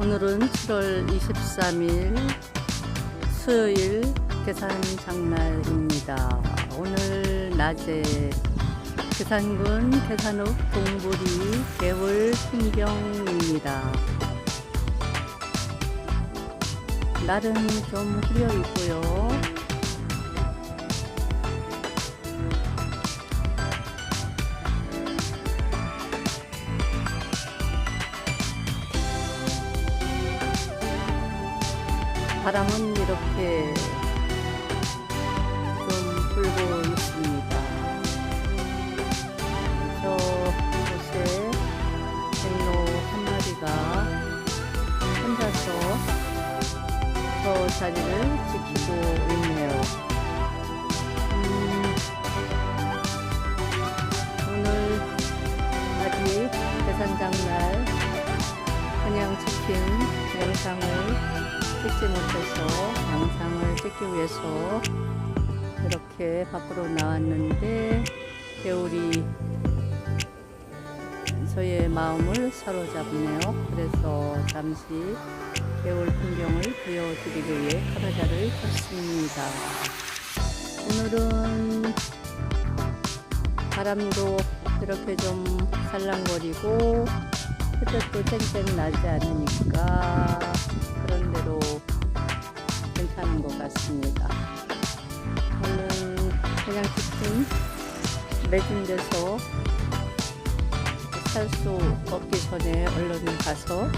오늘은 7월 23일 수요일 계산 장날입니다. 오늘 낮에 계산군 계산읍 동부리 개월 풍경입니다. 날은 좀 흐려 있고요. 바람은 이렇게 좀 불고 있습니다. 저 곳에 백로 한 마리가 혼자서 저 자리를 지키고 있네요. 음, 오늘 아직 대산장날 그냥 찍힌 영상을 찍지 못해서 영상을 찍기 위해서 이렇게 밖으로 나왔는데 겨울이 저의 마음을 사로잡네요. 그래서 잠시 겨울 풍경을 보여드리기 위해 카메라를 켰습니다. 오늘은 바람도 이렇게 좀 살랑거리고 햇볕도 쨍쨍 나지 않으니까 그런 대로 괜찮은 것 같습니다. 오늘 그냥 치킨 매진 데서 살 수 없기 전에 얼른 가서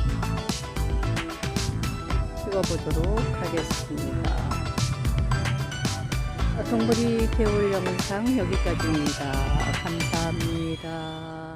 찍어보도록 하겠습니다. 동부리 개울 영상 여기까지입니다. 감사합니다.